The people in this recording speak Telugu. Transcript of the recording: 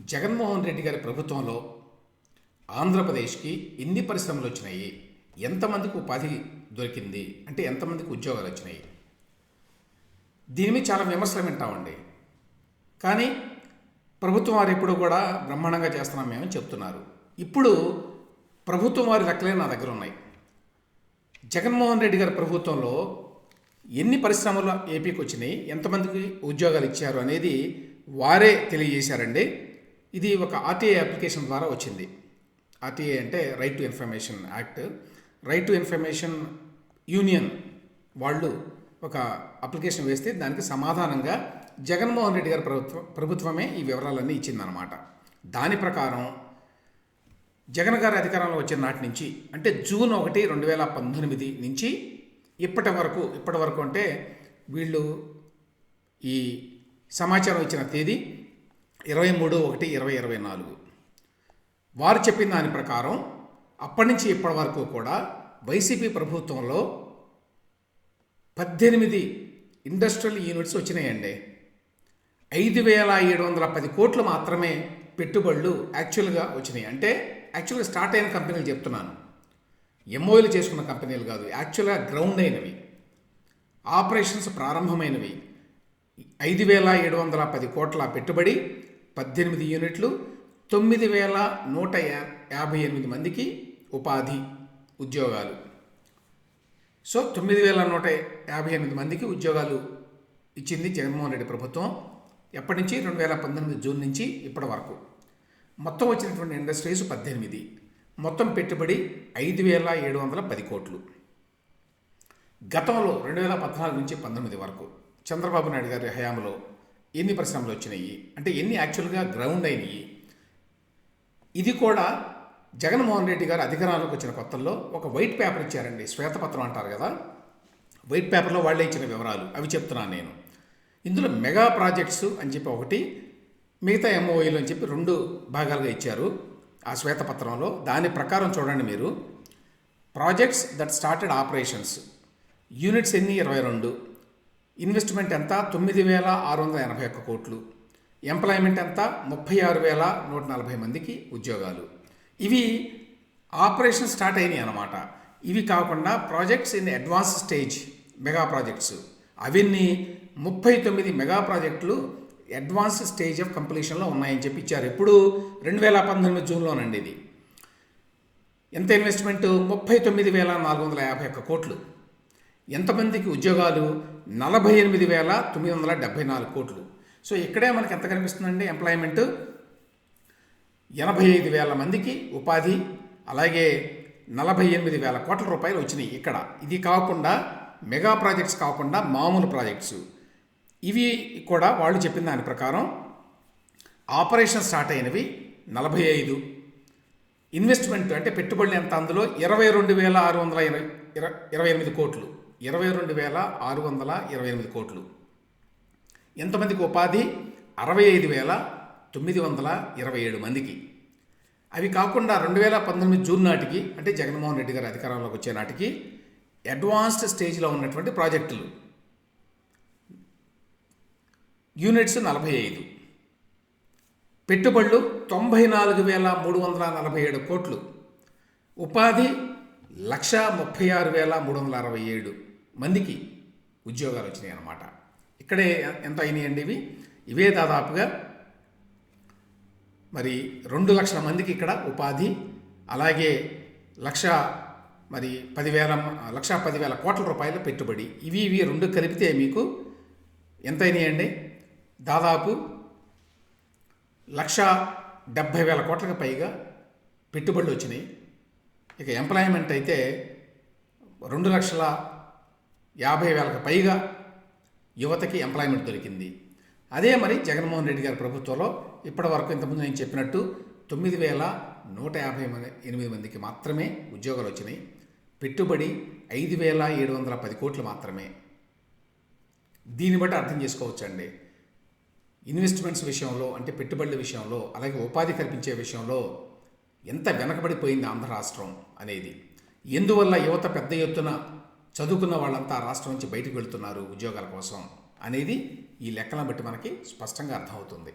జగన్మోహన్ రెడ్డి గారి ప్రభుత్వంలో ఆంధ్రప్రదేశ్కి ఎన్ని పరిశ్రమలు వచ్చినాయి? ఎంతమందికి ఉపాధి దొరికింది? అంటే ఎంతమందికి ఉద్యోగాలు వచ్చినాయి? దీని మీద చాలా విమర్శలు వింటామండి. కానీ ప్రభుత్వం వారు ఎప్పుడు కూడా బ్రహ్మాండంగా చేస్తున్నాం మేము చెప్తున్నారు. ఇప్పుడు ప్రభుత్వం వారి లెక్కలే నా దగ్గర ఉన్నాయి. జగన్మోహన్ రెడ్డి గారి ప్రభుత్వంలో ఎన్ని పరిశ్రమలు ఏపీకి వచ్చినాయి? ఎంతమందికి ఉద్యోగాలు ఇచ్చారు అనేది వారే తెలియజేశారండి. ఇది ఒక ఆర్టీఐ అప్లికేషన్ ద్వారా వచ్చింది. ఆర్టీఐ అంటే right to information act right to information union వాళ్ళు ఒక అప్లికేషన్ వేస్తే దానికి సమాధానంగా జగన్మోహన్ రెడ్డి గారి ప్రభుత్వం ప్రభుత్వమే ఈ వివరాలన్నీ ఇచ్చిందనమాట దాని ప్రకారం జగన్ గారి అధికారంలో వచ్చిన నాటి నుంచి అంటే జూన్ ఒకటి రెండు వేల పంతొమ్మిది నుంచి ఇప్పటి వరకు ఇప్పటి వరకు అంటే వీళ్ళు ఈ సమాచారం ఇచ్చిన తేదీ ఇరవై మూడు ఒకటి ఇరవై ఇరవై నాలుగు. వారు చెప్పిన దాని ప్రకారం అప్పటి నుంచి ఇప్పటి వరకు కూడా వైసీపీ ప్రభుత్వంలో పద్దెనిమిది ఇండస్ట్రియల్ యూనిట్స్ వచ్చినాయండి. ఐదు వేల ఏడు వందల పది కోట్లు మాత్రమే పెట్టుబడులు యాక్చువల్గా వచ్చినాయి. అంటే యాక్చువల్గా స్టార్ట్ అయిన కంపెనీలు చెప్తున్నాను. ఎంఓఎలు చేసుకున్న కంపెనీలు కాదు యాక్చువల్గా గ్రౌండ్ అయినవి. ఆపరేషన్స్ ప్రారంభమైనవి. ఐదు వేల ఏడు వందల పది కోట్ల పెట్టుబడి పద్దెనిమిది యూనిట్లు తొమ్మిది వేల నూట యా యాభై ఎనిమిది మందికి ఉపాధి ఉద్యోగాలు. సో తొమ్మిది వేల నూట యాభై ఎనిమిది మందికి ఉద్యోగాలు ఇచ్చింది జగన్మోహన్ రెడ్డి ప్రభుత్వం ఎప్పటి నుంచి? రెండు వేల పంతొమ్మిది జూన్ నుంచి ఇప్పటి వరకు. మొత్తం వచ్చినటువంటి ఇండస్ట్రీస్ పద్దెనిమిది. మొత్తం పెట్టుబడి ఐదు వేల ఏడు వందల పది కోట్లు. గతంలో రెండు వేల పద్నాలుగు నుంచి పంతొమ్మిది వరకు చంద్రబాబు నాయుడు గారి హయాంలో ఎన్ని పరిశ్రమలు వచ్చినాయి? అంటే ఎన్ని యాక్చువల్గా గ్రౌండ్ అయినాయి? ఇది కూడా జగన్మోహన్ రెడ్డి గారు అధికారంలోకి వచ్చిన కొత్తల్లో ఒక వైట్ పేపర్ ఇచ్చారండి. శ్వేతపత్రం అంటారు కదా? వైట్ పేపర్లో వాళ్ళే ఇచ్చిన వివరాలు. అవి చెప్తున్నాను నేను. ఇందులో మెగా ప్రాజెక్ట్స్ అని చెప్పి ఒకటి మిగతా ఎంఓఈలు అని చెప్పి రెండు భాగాలుగా ఇచ్చారు ఆ శ్వేతపత్రంలో దాని ప్రకారం చూడండి మీరు. Projects that started operations units ఎన్ని? ఇరవై రెండు. ఇన్వెస్ట్మెంట్ ఎంత? తొమ్మిది వేల ఆరు వందల ఎనభై ఒక్క కోట్లు. ఎంప్లాయ్మెంట్ ఎంత? ముప్పై ఆరు వేల నూట నలభై మందికి ఉద్యోగాలు. ఇవి ఆపరేషన్ స్టార్ట్ అయినాయి అన్నమాట. ఇవి కాకుండా projects in advance stage mega projects. అవన్నీ ముప్పై తొమ్మిది మెగా ప్రాజెక్టులు అడ్వాన్స్ స్టేజ్ ఆఫ్ కంప్లీషన్లో ఉన్నాయని చెప్పి ఇచ్చారు. ఇప్పుడు రెండు వేల పంతొమ్మిది జూన్లోనండి ఇది. ఎంత ఇన్వెస్ట్మెంట్? ముప్పై తొమ్మిది వేల నాలుగు వందల యాభై ఒక్క కోట్లు. ఎంతమందికి ఉద్యోగాలు? నలభై ఎనిమిది వేల తొమ్మిది వందల డెబ్బై నాలుగు కోట్లు. సో ఇక్కడే మనకి ఎంత కనిపిస్తుందండి ఎంప్లాయ్మెంట్ ఎనభై ఐదు వేల మందికి ఉపాధి అలాగే నలభై ఎనిమిది వేల కోట్ల రూపాయలు వచ్చినాయి ఇక్కడ. ఇది కాకుండా మెగా ప్రాజెక్ట్స్ కాకుండా మామూలు ప్రాజెక్ట్స్. ఇవి కూడా వాళ్ళు చెప్పిన దాని ప్రకారం ఆపరేషన్ స్టార్ట్ అయినవి నలభై ఐదు. ఇన్వెస్ట్మెంట్ అంటే పెట్టుబడులు ఎంత అందులో? ఇరవై రెండు వేల ఆరు వందల ఇరవై ఇరవై ఎనిమిది కోట్లు. ఇరవై రెండు వేల ఆరు వందల ఇరవై ఎనిమిది కోట్లు. ఎంతమందికి ఉపాధి? అరవై ఐదు వేల తొమ్మిది వందల ఇరవై ఏడు మందికి. అవి కాకుండా రెండు వేల పంతొమ్మిది జూన్ నాటికి అంటే జగన్మోహన్ రెడ్డి గారు అధికారంలోకి వచ్చే నాటికి అడ్వాన్స్డ్ స్టేజ్లో ఉన్నటువంటి ప్రాజెక్టులు. యూనిట్స్ నలభై ఐదు. పెట్టుబడులు తొంభై నాలుగు వేల మూడు వందల నలభై ఏడు కోట్లు. ఉపాధి లక్ష ముప్పై ఆరు వేల మూడు వందల అరవై ఏడు. మందికి ఉద్యోగాలు వచ్చినాయి అన్నమాట. ఇక్కడే ఎంత అయినాయండి ఇవి? ఇవే దాదాపుగా మరి రెండు లక్షల మందికి ఇక్కడ ఉపాధి అలాగే లక్ష మరి పదివేల లక్ష పదివేల కోట్ల రూపాయల పెట్టుబడి. ఇవి ఇవి రెండు కలిపితే మీకు ఎంత అయినాయండి? దాదాపు లక్ష డెబ్భై వేల కోట్లకు పైగా పెట్టుబడులు వచ్చినాయి. ఇక ఎంప్లాయ్మెంట్ అయితే రెండు లక్షల యాభై వేలకు పైగా యువతకి ఎంప్లాయ్మెంట్ దొరికింది. అదే మరి జగన్మోహన్ రెడ్డి గారి ప్రభుత్వంలో ఇప్పటి వరకు ఇంతకుముందు నేను చెప్పినట్టు తొమ్మిది వేల నూట యాభై మంది ఎనిమిది మందికి మాత్రమే ఉద్యోగాలు వచ్చినాయి. పెట్టుబడి ఐదు వేల ఏడు వందల పది కోట్లు మాత్రమే. దీన్ని బట్టి అర్థం చేసుకోవచ్చండి. ఇన్వెస్ట్మెంట్స్ విషయంలో అంటే పెట్టుబడుల విషయంలో అలాగే ఉపాధి కల్పించే విషయంలో ఎంత వెనకబడిపోయింది ఆంధ్ర రాష్ట్రం అనేది. ఎందువల్ల యువత పెద్ద ఎత్తున చదువుకున్న వాళ్ళంతా రాష్ట్రం నుంచి బయటకు వెళ్తున్నారు ఉద్యోగాల కోసం అనేది ఈ లెక్కలను బట్టి మనకి స్పష్టంగా అర్థమవుతుంది.